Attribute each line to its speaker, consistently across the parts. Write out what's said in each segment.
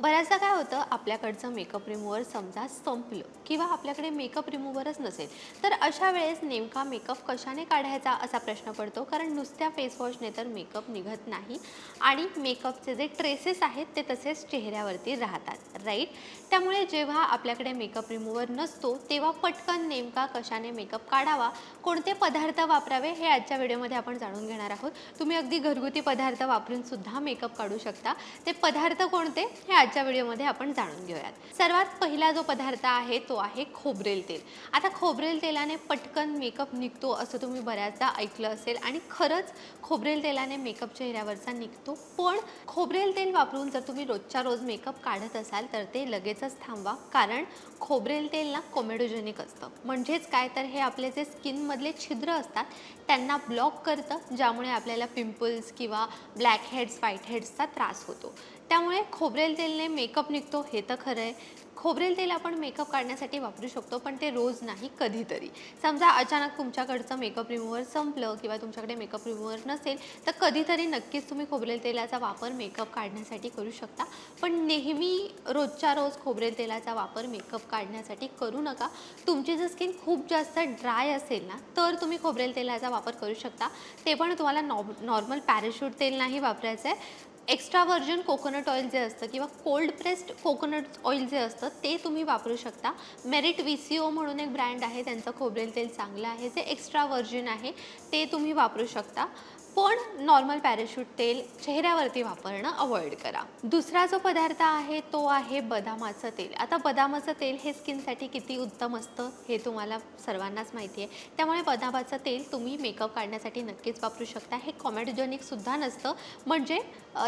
Speaker 1: बऱ्याचदा काय होतं आपल्याकडचं मेकअप रिमूव्हर समजा संपलं किंवा आपल्याकडे मेकअप रिमूव्हरच नसेल तर अशा वेळेस नेमका मेकअप कशाने काढायचा असा प्रश्न पडतो? कारण नुसत्या फेसवॉशने तर मेकअप निघत नाही आणि मेकअपचे जे ट्रेसेस आहेत ते तसेच चेहऱ्यावरती राहतात राईट त्यामुळे जेव्हा आपल्याकडे मेकअप रिमूव्हर नसतो तेव्हा पटकन नेमका कशाने मेकअप काढावा कोणते पदार्थ वापरावे हे आजच्या व्हिडिओमध्ये आपण जाणून घेणार आहोत. तुम्ही अगदी घरगुती पदार्थ वापरून सुद्धा मेकअप काढू शकता. ते पदार्थ कोणते? हे आजच्या व्हिडिओमध्ये आपण जाणून घेऊयात. सर्वात पहिला जो पदार्थ आहे तो आहे खोबरेल तेल. आता खोबरेल तेलाने पटकन मेकअप निघतो असं तुम्ही बऱ्याचदा ऐकलं असेल आणि खरंच खोबरेल तेलाने मेकअप चेहऱ्यावरचा निघतो. पण खोबरेल तेल वापरून जर तुम्ही रोजच्या रोज मेकअप काढत असाल तर ते लगेचच थांबवा. कारण खोबरेल तेल ना कोमेडोजेनिक असतं. म्हणजेच काय? तर हे आपले जे स्किनमधले छिद्र असतात त्यांना ब्लॉक करतं ज्यामुळे आपल्याला पिंपल्स किंवा ब्लॅक हेड्स व्हाईट हेड्सचा त्रास होतो. त्यामुळे खोबरेल तेलने मेकअप निघतो हे तर खरं आहे. खोबरेल तेल आपण मेकअप काढण्यासाठी वापरू शकतो पण ते रोज नाही कधीतरी. समजा अचानक तुमच्याकडचं मेकअप रिमूव्हर संपलं किंवा तुमच्याकडे मेकअप रिमूव्हर नसेल तर कधीतरी नक्कीच तुम्ही खोबरेल तेलाचा वापर मेकअप काढण्यासाठी करू शकता. पण नेहमी रोजच्या रोज खोबरेल तेलाचा वापर मेकअप काढण्यासाठी करू नका. तुमची जर स्किन खूप जास्त ड्राय असेल ना तर तुम्ही खोबरेल तेलाचा वापर करू शकता. ते पण तुम्हाला नॉ नॉर्मल पॅराशूट तेल नाही वापरायचं आहे एक्स्ट्रा व्हर्जन कोकोनट ऑइल जे असतं किंवा कोल्ड प्रेस्ड कोकोनट ऑइल जे असतं ते तुम्ही वापरू शकता. मेरिट व्ही सी ओ म्हणून एक ब्रँड आहे त्यांचं खोबरेल तेल चांगलं आहे जे एक्स्ट्रा व्हर्जन आहे ते तुम्ही वापरू शकता. पण नॉर्मल पॅराशूट तेल चेहऱ्यावरती वापरणं अवॉइड करा. दुसरा जो पदार्थ आहे तो आहे बदामाचं तेल. आता बदामाचं तेल हे स्किनसाठी किती उत्तम असतं हे तुम्हाला सर्वांनाच माहिती आहे. त्यामुळे बदामाचं तेल तुम्ही मेकअप काढण्यासाठी नक्कीच वापरू शकता. हे कॉमेडोजेनिकसुद्धा नसतं. म्हणजे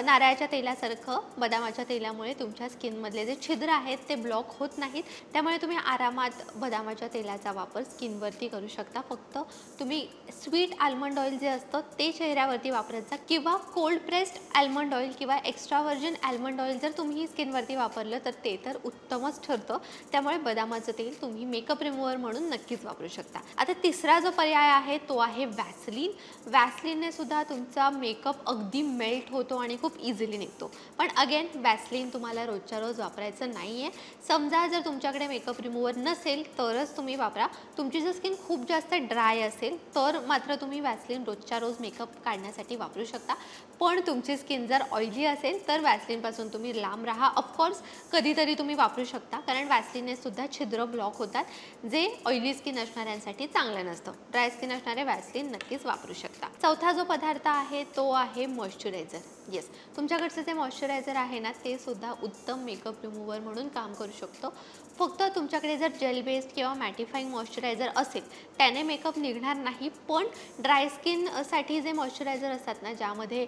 Speaker 1: नारळाच्या तेलासारखं बदामाच्या तेलामुळे तुमच्या स्किनमधले जे छिद्र आहेत ते ब्लॉक होत नाहीत. त्यामुळे तुम्ही आरामात बदामाच्या तेलाचा वापर स्किनवरती करू शकता. फक्त तुम्ही स्वीट आल्मंड ऑइल जे असतं ते चेहऱ्यावरती वापरत जा किंवा कोल्ड प्रेस्ड ॲल्मंड ऑइल किंवा एक्स्ट्रा व्हर्जन ॲल्मंड ऑइल जर तुम्ही स्किनवरती वापरलं तर ते तर उत्तमच ठरतं. त्यामुळे बदामाचं तेल तुम्ही मेकअप रिमूव्हर म्हणून नक्कीच वापरू शकता. आता तिसरा जो पर्याय आहे तो आहे वॅसलीन वॅसलीनने सुद्धा तुमचा मेकअप अगदी मेल्ट होतो आणि खूप इझिली निघतो. पण अगेन वॅसलीन तुम्हाला रोजच्या रोज वापरायचं नाही आहे समजा जर तुमच्याकडे मेकअप रिमूव्हर नसेल तरच तुम्ही वापरा. तुमची जर स्किन खूप जास्त ड्राय असेल तर मात्र तुम्ही वॅसलीन रोजच्या रोज मेकअप काढण्यासाठी वापरू शकता. पण तुमची स्किन जर ऑइली असेल तर वॅसलिनपासून तुम्ही लांब राहा. ऑफकोर्स कधीतरी तुम्ही वापरू शकता. कारण वॅसलिनने सुद्धा छिद्र ब्लॉक होतात. जे ऑइली स्किन असणाऱ्यांसाठी चांगलं नसतं. ड्राय स्किन असणारे वॅसलिन नक्कीच वापरू शकता. चौथा जो पदार्थ आहे तो आहे मॉइश्चरायझर येस तुमच्याकडचं जे मॉइश्चरायझर आहे ना ते सुद्धा उत्तम मेकअप रिमूव्हर म्हणून काम करू शकतो. फक्त तुमच्याकडे जर जेल बेस्ड किंवा मॅटिफाईंग मॉइश्चरायझर असेल त्याने मेकअप निघणार नाही. पण ड्राय स्किनसाठी जे मॉइश्चरायझर असतात ना ज्यामध्ये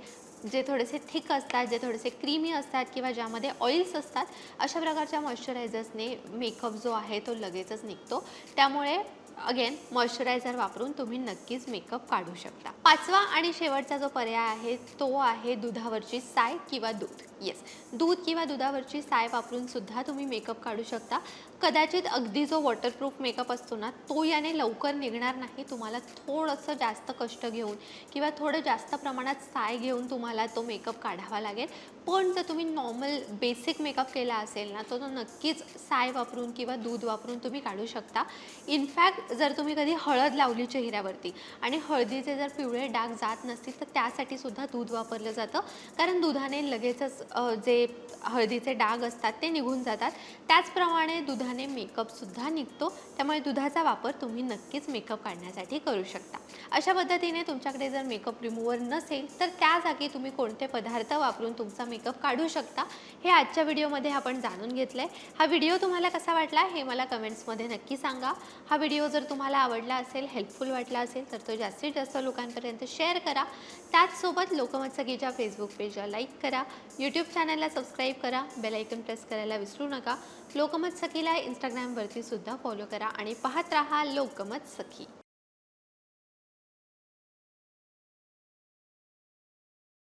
Speaker 1: जे थोडेसे थिक असतात जे थोडेसे क्रीमी असतात किंवा ज्यामध्ये ऑइल्स असतात अशा प्रकारच्या मॉइश्चरायझर्सने मेकअप जो आहे तो लगेचच निघतो. त्यामुळे अगेन मॉइश्चरायझर वापरून तुम्ही नक्कीच मेकअप काढू शकता. पाचवा आणि शेवटचा जो पर्याय आहे तो आहे दुधावरची साय किंवा दूध. येस दूध किंवा दुधावरची साय वापरून सुद्धा तुम्ही मेकअप काढू शकता. कदाचित अगदी जो वॉटरप्रूफ मेकअप असतो ना तो याने लवकर निघणार नाही. तुम्हाला थोडंसं जास्त कष्ट घेऊन किंवा थोडं जास्त प्रमाणात साय घेऊन तुम्हाला तो मेकअप काढावा लागेल. पण जर तुम्ही नॉर्मल बेसिक मेकअप केला असेल ना तो तो नक्कीच साय वापरून किंवा दूध वापरून तुम्ही काढू शकता. इनफॅक्ट जर तुम्ही कधी हळद लावली चेहऱ्यावरती आणि हळदीचे जर पिवळे डाग जात नसतील तर त्यासाठी सुद्धा दूध वापरलं जातं. कारण दुधाने लगेचच जे हळदीचे डाग असतात ते निघून जातात. त्याचप्रमाणे दुधाने मेकअपसुद्धा निघतो. त्यामुळे दुधाचा वापर तुम्ही नक्कीच मेकअप काढण्यासाठी करू शकता. अशा पद्धतीने तुमच्याकडे जर मेकअप रिमूव्हर नसेल तर त्या जागी तुम्ही कोणते पदार्थ वापरून तुमचा मेकअप काढू शकता हे आजच्या व्हिडिओमध्ये आपण जाणून घेतलं आहे हा व्हिडिओ तुम्हाला कसा वाटला हे मला कमेंट्समध्ये नक्की सांगा. हा व्हिडिओ जर तुम्हाला आवडला असेल हेल्पफुल वाटला असेल तर तो जास्तीत जास्त लोकांपर्यंत शेअर करा. त्याचसोबत लोकमत सगळीच्या फेसबुक पेजला लाईक करा. यूट्यूब चॅनलला सबस्क्राईब करा बेलायकन प्रेस करायला विसरू नका. लोकमत सखीला इंस्टाग्रामवरती सुद्धा फॉलो करा आणि पाहत राहा लोकमत सखी.